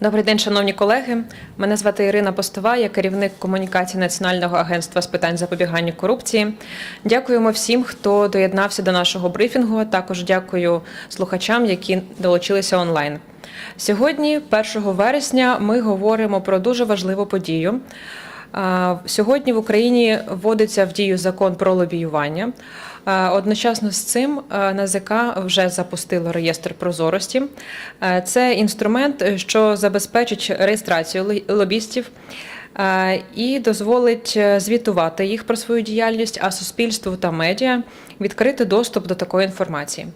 Добрий день, шановні колеги. Мене звати Ірина Постова, я керівник комунікації Національного агентства з питань запобігання корупції. Дякуємо всім, хто доєднався до нашого брифінгу. Також дякую слухачам, які долучилися онлайн. Сьогодні, 1 вересня, ми говоримо про дуже важливу подію. Сьогодні в Україні вводиться в дію закон про лобіювання. Одночасно з цим НАЗК вже запустило реєстр прозорості. Це інструмент, е, що забезпечить реєстрацію лобістів і дозволить е, звітувати їх про свою діяльність, а суспільству та медіа відкрити доступ до такої інформації.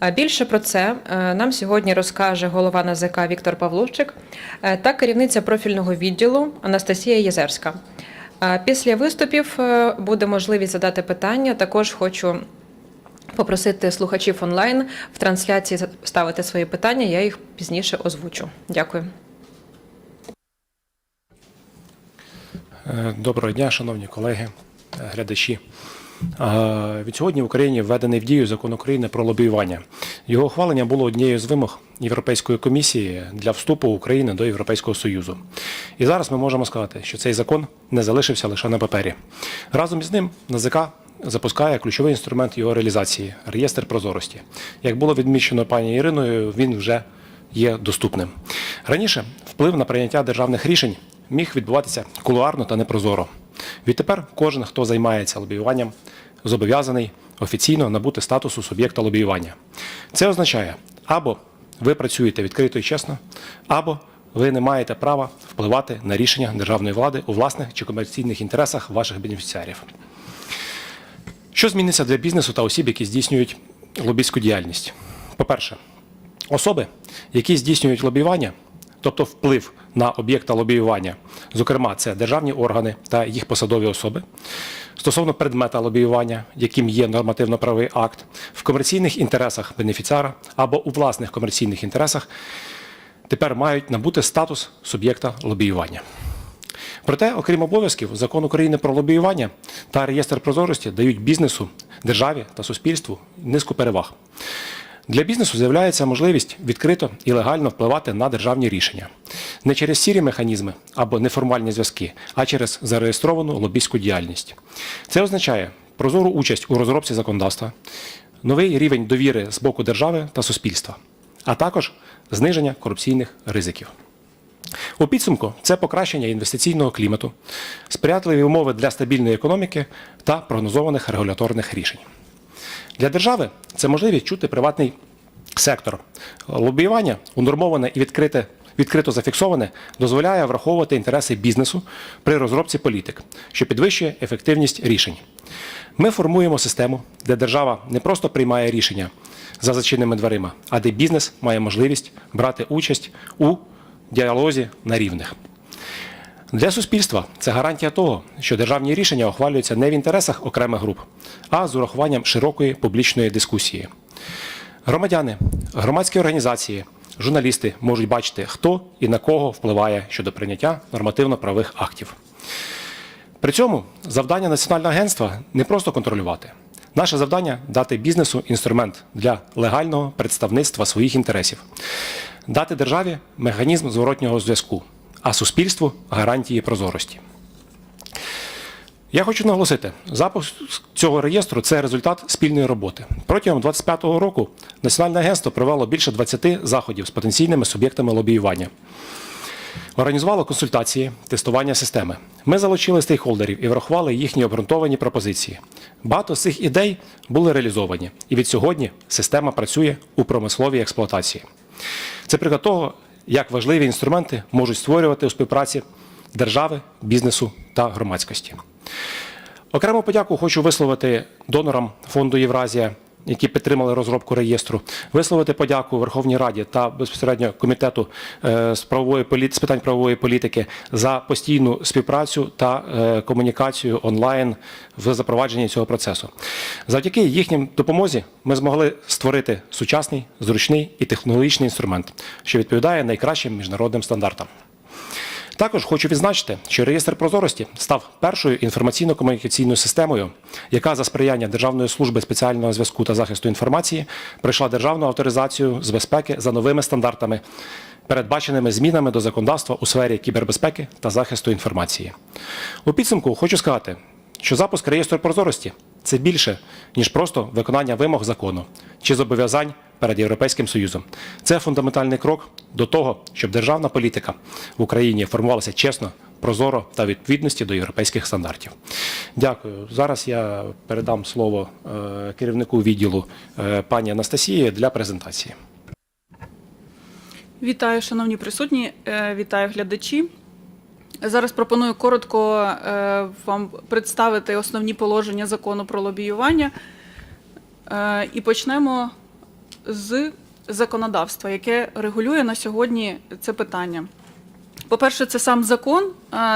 Е, Більше про це е, нам сьогодні розкаже голова НАЗК Віктор Павловчик е, та керівниця профільного відділу Анастасія Єзерська. Після виступів буде можливість задати питання. Також хочу попросити слухачів онлайн в трансляції ставити свої питання. Я їх пізніше озвучу. Дякую. Доброго дня, шановні колеги, глядачі. Е, Від сьогодні в Україні введений в дію закон України про лобіювання. Його ухвалення було однією з вимог Європейської комісії для вступу України до Європейського Союзу. І зараз ми можемо сказати, що цей закон не залишився лише на папері. Разом із ним НАЗК запускає ключовий інструмент його реалізації реєстр прозорості. Як було відмічено пані Іриною, він вже є доступним. Раніше вплив на прийняття державних рішень міг відбуватися кулуарно та непрозоро. Відтепер кожен, хто займається лобіюванням, зобов'язаний офіційно набути статусу суб'єкта лобіювання. Це означає, або ви працюєте відкрито і чесно, або ви не маєте права впливати на рішення державної влади у власних чи комерційних інтересах ваших бенефіціарів. Що зміниться для бізнесу та осіб, які здійснюють лобістську діяльність? По-перше, особи, які здійснюють лобіювання, тобто вплив на об'єкта лобіювання, зокрема, це державні органи та їх посадові особи, стосовно предмета лобіювання, яким є нормативно-правовий акт, в комерційних інтересах бенефіціара або у власних комерційних інтересах, тепер мають набути статус суб'єкта лобіювання. Проте, окрім обов'язків, закон України про лобіювання та реєстр прозорості дають бізнесу, державі та суспільству низку переваг. Для бізнесу з'являється можливість відкрито і легально впливати на державні рішення не через сірі механізми або неформальні зв'язки, а через зареєстровану лобістську діяльність. Це означає прозору участь у розробці законодавства, новий рівень довіри з боку держави та суспільства, а також зниження корупційних ризиків. У підсумку це покращення інвестиційного клімату, сприятливі умови для стабільної економіки та прогнозованих регуляторних рішень. Для держави це можливість чути приватний сектор. Лобіювання, унормоване і відкрите, відкрито зафіксоване, дозволяє враховувати інтереси бізнесу при розробці політик, що підвищує ефективність рішень. Ми формуємо систему, де держава не просто приймає рішення за зачиненими дверима, а де бізнес має можливість брати участь у діалозі на рівних. Для суспільства це гарантія того, що державні рішення ухвалюються не в інтересах окремих груп, а з урахуванням широкої публічної дискусії. Громадяни, громадські організації, журналісти можуть бачити, хто і на кого впливає щодо прийняття нормативно-правових актів. При цьому завдання національного агентства не просто контролювати. Наше завдання дати бізнесу інструмент для легального представництва своїх інтересів, дати державі механізм зворотнього зв'язку, а суспільству гарантії прозорості. Я хочу наголосити, запуск цього реєстру це результат спільної роботи. Протягом 2025 року Національне агентство провело більше 20 заходів з потенційними суб'єктами лобіювання. Організувало консультації, тестування системи. Ми залучили стейкхолдерів і врахували їхні обґрунтовані пропозиції. Багато з цих ідей були реалізовані, і від сьогодні система працює у промисловій експлуатації. Це приклад того, як важливі інструменти можуть створювати у співпраці держави, бізнесу та громадськості. Окрему подяку хочу висловити донорам фонду Євразія, які підтримали розробку реєстру, висловити подяку Верховній Раді та безпосередньо комітету е, з правової полі- з питань правової політики за постійну співпрацю та е, комунікацію онлайн в запровадженні цього процесу. Завдяки їхнім допомозі ми змогли створити сучасний, зручний і технологічний інструмент, що відповідає найкращим міжнародним стандартам. Також хочу відзначити, що реєстр прозорості став першою інформаційно-комунікаційною системою, яка за сприяння Державної служби спеціального зв'язку та захисту інформації пройшла державну авторизацію з безпеки за новими стандартами, передбаченими змінами до законодавства у сфері кібербезпеки та захисту інформації. У підсумку хочу сказати, що запуск реєстру прозорості це більше, ніж просто виконання вимог закону чи зобов'язань перед Європейським Союзом. Це фундаментальний крок до того, щоб державна політика в Україні формувалася чесно, прозоро та відповідності до європейських стандартів. Дякую. Зараз я передам слово е, керівнику відділу е, пані Анастасії для презентації. Вітаю, шановні присутні, е, вітаю глядачі. Зараз пропоную коротко вам представити основні положення закону про лобіювання. І почнемо з законодавства, яке регулює на сьогодні це питання. По-перше, це сам закон.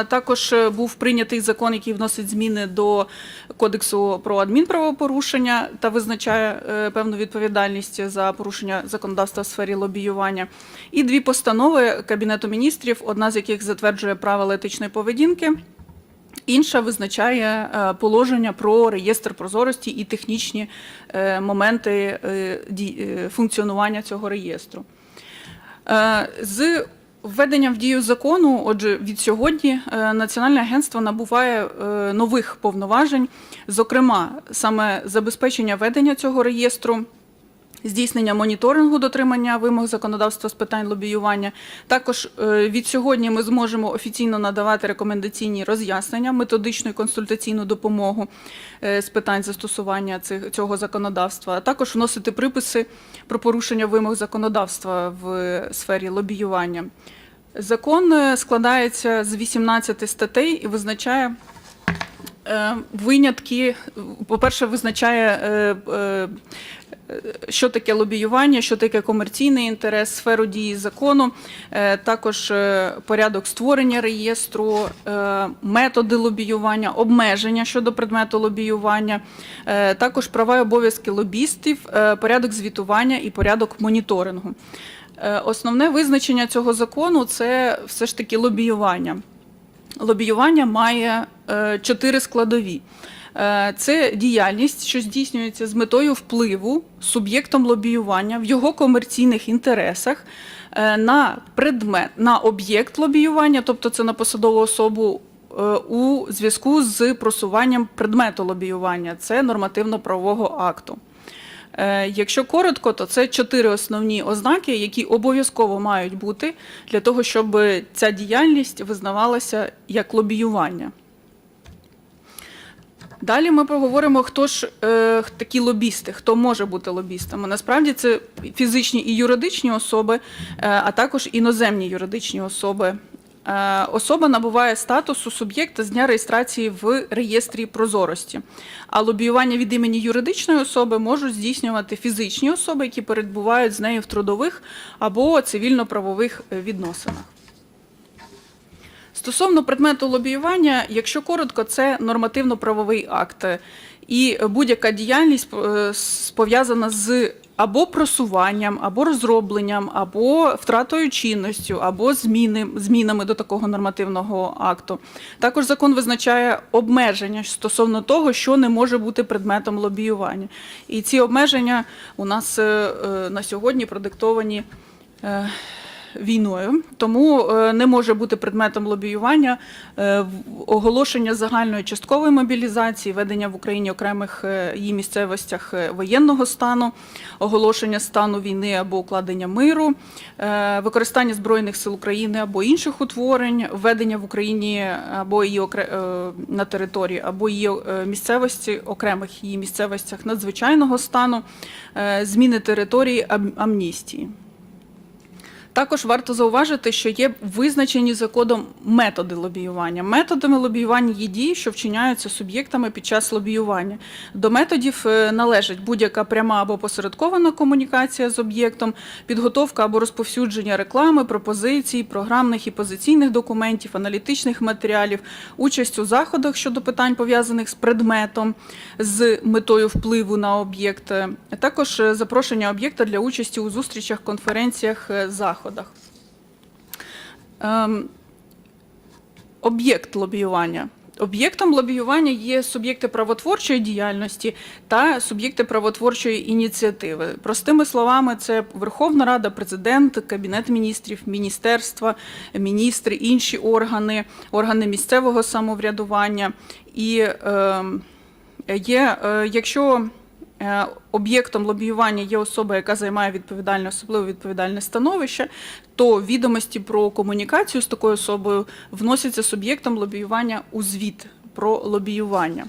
Також е, був прийнятий закон, який вносить зміни до кодексу про адмінправопорушення та визначає е, певну відповідальність за порушення законодавства в сфері лобіювання. І дві постанови Кабінету міністрів, одна з яких затверджує правила етичної поведінки. Інша визначає е, положення про реєстр прозорості і технічні е, моменти е, функціонування цього реєстру. З введенням в дію закону, отже, від сьогодні Національне агентство набуває нових повноважень, зокрема, саме забезпечення ведення цього реєстру. Здійснення моніторингу дотримання вимог законодавства з питань лобіювання. Також е, від сьогодні ми зможемо офіційно надавати рекомендаційні роз'яснення, методичну і консультаційну допомогу е, з питань застосування цього законодавства, а також вносити приписи про порушення вимог законодавства в сфері лобіювання. Закон е, складається з 18 статей і визначає винятки. По-перше, визначає. Е, що таке лобіювання, що таке комерційний інтерес, сферу дії закону, е, також е, порядок створення реєстру, методи лобіювання, обмеження щодо предмету лобіювання, також права і обов'язки лобістів, порядок звітування і порядок моніторингу. Основне визначення цього закону це все ж таки лобіювання. Лобіювання має чотири складові. Е, Це діяльність, що здійснюється з метою впливу суб'єктом лобіювання в його комерційних інтересах е, на предмет, на об'єкт лобіювання, тобто це на посадову особу е, у зв'язку з просуванням предмету лобіювання, це нормативно-правового акту. Якщо коротко, то це чотири основні ознаки, які обов'язково мають бути для того, щоб ця діяльність визнавалася як лобіювання. Далі ми поговоримо, хто ж е, такі лобісти, хто може бути лобістами. Насправді це фізичні і юридичні особи, е, а також іноземні юридичні особи. Е, особа набуває статусу суб'єкта з дня реєстрації в реєстрі прозорості. А лобіювання від імені юридичної особи можуть здійснювати фізичні особи, які перебувають з нею в трудових або цивільно-правових відносинах. Стосовно предмету лобіювання, якщо коротко, це нормативно-правовий акт. І будь-яка діяльність е, пов'язана з або просуванням, або розробленням, або втратою чинності, або зміни, змінами до такого нормативного акту. Також закон визначає обмеження стосовно того, що не може бути предметом лобіювання. І ці обмеження у нас е, е, на сьогодні продиктовані. Війною, тому е, не може бути предметом лобіювання е, оголошення загальної часткової мобілізації, ведення в Україні окремих е, її місцевостях воєнного стану, оголошення стану війни або укладення миру, використання збройних сил України або інших утворень, введення в Україні або її на території, або її місцевості, окремих її місцевостях надзвичайного стану, зміни території ам- амністії. Також варто зауважити, що є визначені законом методи лобіювання. Методами лобіювання є дії, що вчиняються суб'єктами під час лобіювання. До методів е, належить будь-яка пряма або посередкована комунікація з об'єктом, підготовка або розповсюдження реклами, пропозицій, програмних і позиційних документів, аналітичних матеріалів, участь у заходах щодо питань пов'язаних з предметом, з метою впливу на об'єкт, також е, запрошення об'єкта для участі у зустрічах, конференціях, е, заходах. Ем, об'єкт лобіювання. Об'єктом лобіювання є суб'єкти правотворчої діяльності та суб'єкти правотворчої ініціативи. Простими словами, це Верховна Рада, президент, Кабінет міністрів, міністерства, міністри, інші органи, органи місцевого самоврядування. І е, е, якщо об'єктом лобіювання є особа, яка займає відповідальне, особливо відповідальне становище, то відомості про комунікацію з такою особою вносяться суб'єктом лобіювання у звіт про лобіювання.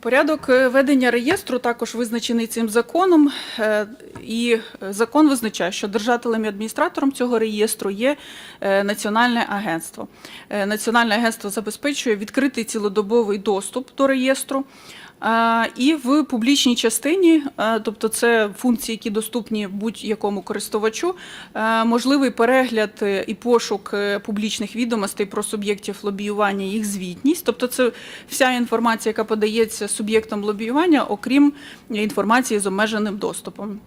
Порядок е, ведення реєстру також визначений цим законом, е, і е, закон визначає, що держателем і адміністратором цього реєстру є е, Національне агентство. Е, Національне агентство забезпечує відкритий цілодобовий доступ до реєстру. І в публічній частині, тобто це функції, які доступні будь-якому користувачу, можливий перегляд і пошук е, публічних відомостей про суб'єктів лобіювання, їх звітність. Тобто, це вся інформація, яка подається суб'єктом лобіювання, окрім інформації з обмеженим доступом.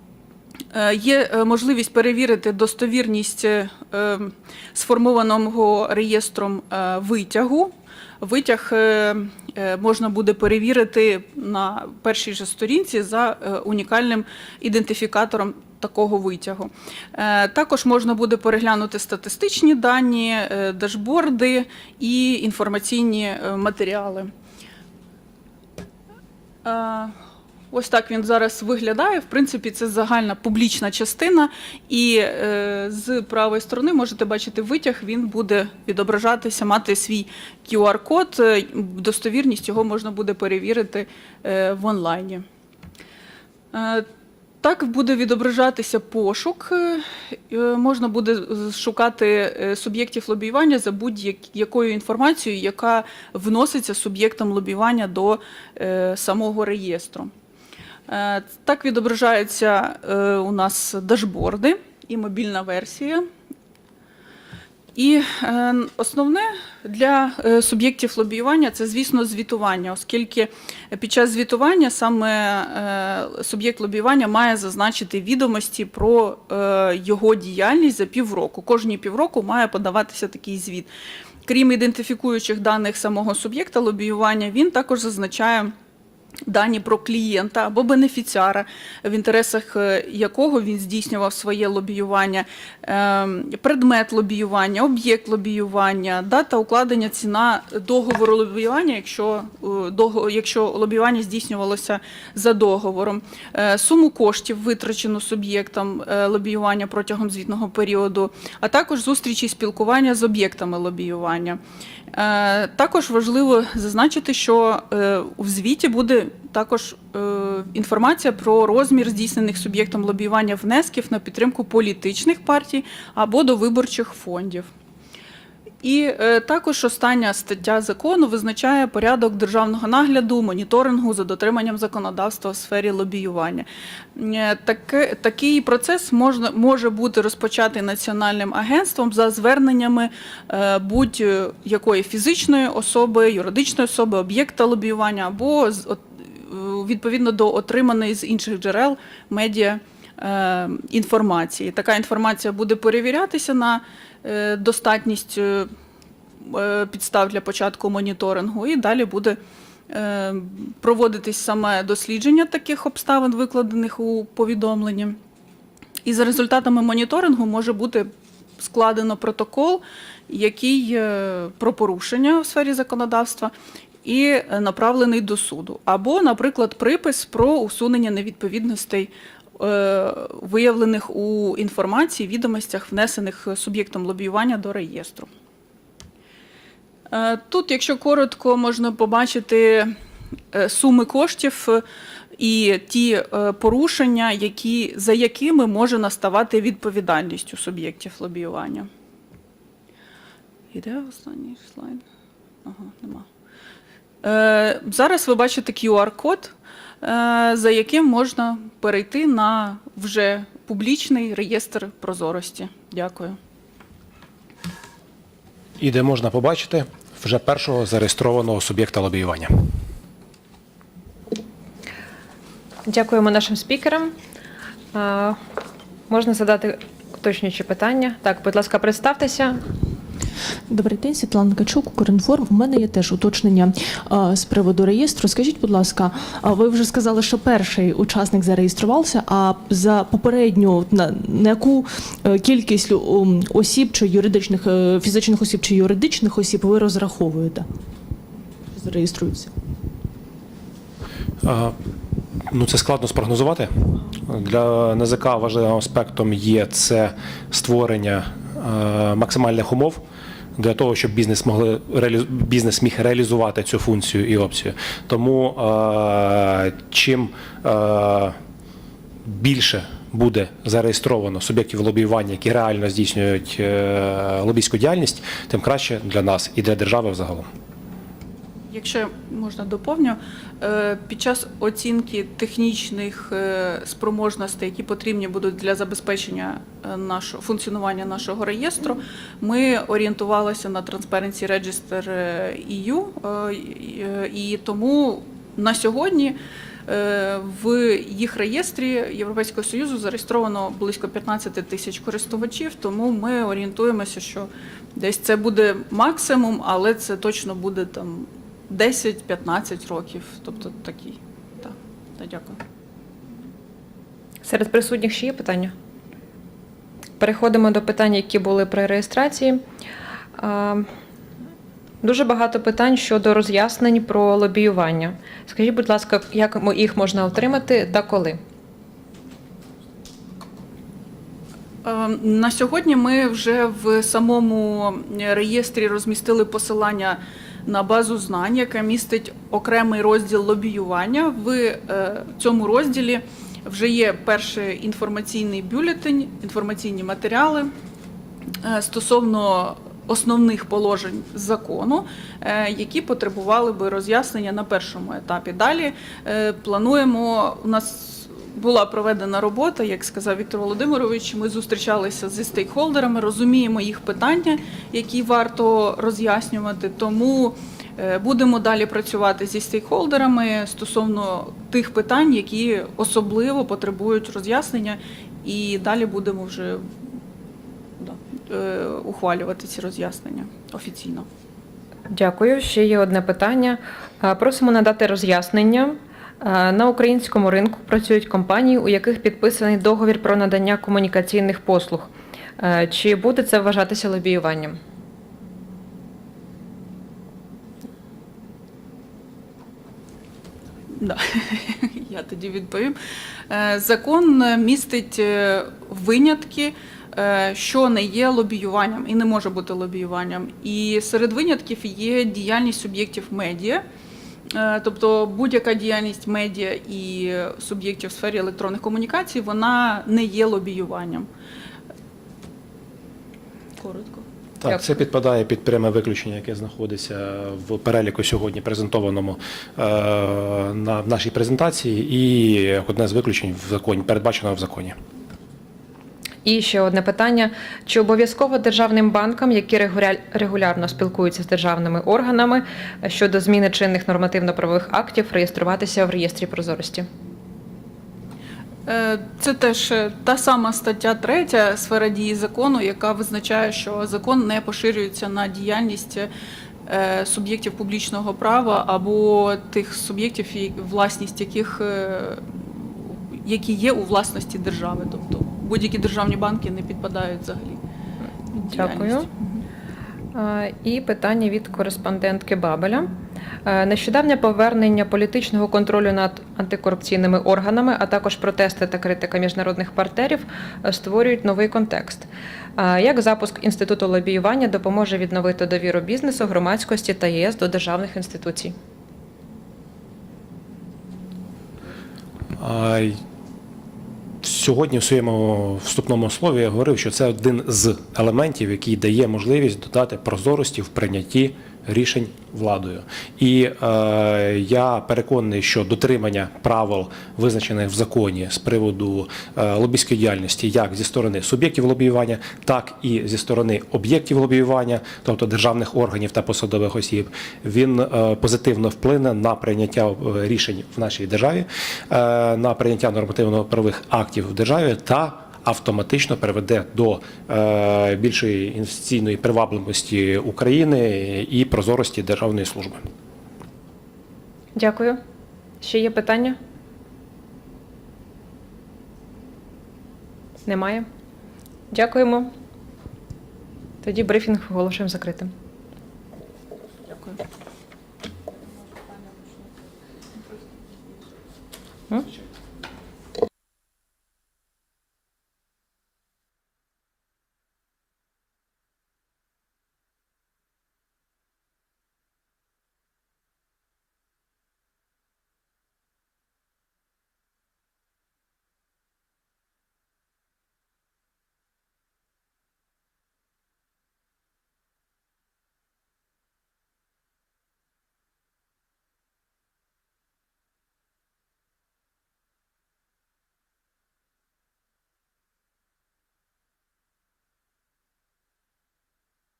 Е, Є е, можливість перевірити достовірність сформованого реєстром витягу. Витяг е, е, можна буде перевірити на першій же сторінці за е, унікальним ідентифікатором такого витягу. Також можна буде переглянути статистичні дані, дашборди і інформаційні матеріали. Ось так він зараз виглядає. В принципі, це загальна публічна частина, і е, з правої сторони можете бачити витяг. Він буде відображатися, мати свій QR-код. е, Достовірність його можна буде перевірити е, в онлайні. Е, Так буде відображатися пошук. Е, Можна буде шукати е, суб'єктів лобіювання за будь-якою інформацією, яка вноситься суб'єктом лобіювання до самого реєстру. Е, Так відображаються е, у нас дашборди і мобільна версія. І е, основне для суб'єктів лобіювання це, звісно, звітування, оскільки під час звітування саме суб'єкт лобіювання має зазначити відомості про його діяльність за півроку. Кожні півроку має подаватися такий звіт. Крім ідентифікуючих даних самого суб'єкта лобіювання, він також зазначає. Дані про клієнта або бенефіціара, в інтересах е, якого він здійснював своє лобіювання, ем, предмет лобіювання, об'єкт лобіювання, дата укладення ціна договору лобіювання, якщо, е, якщо лобіювання здійснювалося за договором, е, суму коштів витрачену суб'єктом лобіювання протягом звітного періоду, а також зустрічі і спілкування з об'єктами лобіювання. Е, Також важливо зазначити, що у в звіті буде також е, інформація про розмір здійснених суб'єктом лобіювання внесків на підтримку політичних партій або до виборчих фондів. І е, також остання стаття закону визначає порядок державного нагляду, моніторингу за дотриманням законодавства в сфері лобіювання. Е, Таке, такий процес можна, може бути розпочатий національним агентством за зверненнями е, будь-якої фізичної особи, юридичної особи, об'єкта лобіювання або з, відповідно до отриманої з інших джерел медіа інформації. Така інформація буде перевірятися на достатність е, е, підстав для початку моніторингу, і далі буде е, проводитись саме дослідження таких обставин, викладених у повідомленні. І за результатами моніторингу може бути складено протокол, який е, про порушення у сфері законодавства. І е, направлений до суду, або, наприклад, припис про усунення невідповідностей, е, виявлених у інформації, відомостях, внесених суб'єктом лобіювання до реєстру. Е, Тут, якщо коротко, можна побачити е, суми коштів е, і ті е, порушення, які, за якими може наставати відповідальність у суб'єктів лобіювання. Іде останній слайд? Ага, нема. Е, Зараз ви бачите QR-код, е, за яким можна перейти на вже публічний реєстр прозорості. Дякую. І де можна побачити вже першого зареєстрованого суб'єкта лобіювання. Дякуємо нашим спікерам. Е, Можна задати уточнюючі питання. Так, будь ласка, представтеся. Добрий день, Світлана Качук, Укрінформ. У мене є теж уточнення з приводу реєстру. Скажіть, будь ласка, ви вже сказали, що перший учасник зареєструвався, а за попередню на, на яку е, кількість осіб чи юридичних е, фізичних осіб чи юридичних осіб ви розраховуєте? Зареєструються. А, Ну, це складно спрогнозувати. Для НЗК важливим аспектом є це створення максимальних умов для того, щоб бізнес могли бізнес міг реалізувати цю функцію і опцію. Тому е, чим е, більше буде зареєстровано суб'єктів лобіювання, які реально здійснюють е, лобійську діяльність, тим краще для нас і для держави взагалом. Якщо можна доповню, е, під час оцінки технічних е, спроможностей, які потрібні будуть для забезпечення е, нашого функціонування нашого реєстру, ми орієнтувалися на Transparency Register EU, і- тому на сьогодні в їх реєстрі Європейського Союзу зареєстровано близько 15 тисяч користувачів, тому ми орієнтуємося, що десь це буде максимум, але це точно буде там 10-15 років. Тобто такий. Так, так, дякую. Серед присутніх ще є питання? Переходимо до питань, які були при реєстрації. Дуже багато питань щодо роз'яснень про лобіювання. Скажіть, будь ласка, як їх можна отримати та коли? Е, На сьогодні ми вже в самому реєстрі розмістили посилання на базу знань, яка містить окремий розділ лобіювання. В е, цьому розділі вже є перший інформаційний бюлетень, інформаційні матеріали е, стосовно основних положень закону, е, які потребували би роз'яснення на першому етапі. Далі плануємо у нас. Була проведена робота, як сказав Віктор Володимирович. Ми зустрічалися зі стейкхолдерами, розуміємо їх питання, які варто роз'яснювати. Тому е, будемо далі працювати зі стейкхолдерами стосовно тих питань, які особливо потребують роз'яснення, і далі будемо вже да, е, ухвалювати ці роз'яснення офіційно. Дякую. Ще є одне питання. Просимо надати роз'яснення. А, На українському ринку працюють компанії, у яких підписаний договір про надання комунікаційних послуг. Чи буде це вважатися лобіюванням? Да. Я тоді відповім. Е, Закон е, містить е, винятки, е, що не є лобіюванням і не може бути лобіюванням. І серед винятків є діяльність суб'єктів медіа. Е, Тобто будь-яка діяльність медіа і суб'єктів в сфері електронних комунікацій вона не є лобіюванням. Коротко. Так, це підпадає під пряме виключення, яке знаходиться в переліку сьогодні презентованому е, на в нашій презентації, і одне з виключень в законі, передбаченого в законі. І ще одне питання: чи обов'язково державним банкам, які регуля- регулярно спілкуються з державними органами щодо зміни чинних нормативно-правових актів, реєструватися в реєстрі прозорості? Е, Це теж е, та сама стаття 3 сфера дії закону, яка визначає, що закон не поширюється на діяльність е, суб'єктів публічного права або тих суб'єктів, власність яких е, які є у власності держави. Тобто будь-які державні банки не підпадають взагалі. Дякую. І питання від кореспондентки Бабеля. Нещодавнє повернення політичного контролю над антикорупційними органами, а також протести та критика міжнародних партнерів створюють новий контекст. Як запуск інституту лобіювання допоможе відновити довіру бізнесу, громадськості та ЄС до державних інституцій? Сьогодні в своєму вступному слові я говорив, що це один з елементів, який дає можливість додати прозорості в прийнятті рішень владою. І е, я переконаний, що дотримання правил, визначених в законі з приводу е, лобійської діяльності, як зі сторони суб'єктів лобіювання, так і зі сторони об'єктів лобіювання, тобто державних органів та посадових осіб, він е, позитивно вплине на прийняття е, рішень в нашій державі, е, на прийняття нормативно-правових актів в державі та автоматично приведе до е, більшої інвестиційної привабливості України і прозорості державної служби. Дякую. Ще є питання? Немає. Дякуємо. Тоді брифінг оголошуємо закритим. Дякую.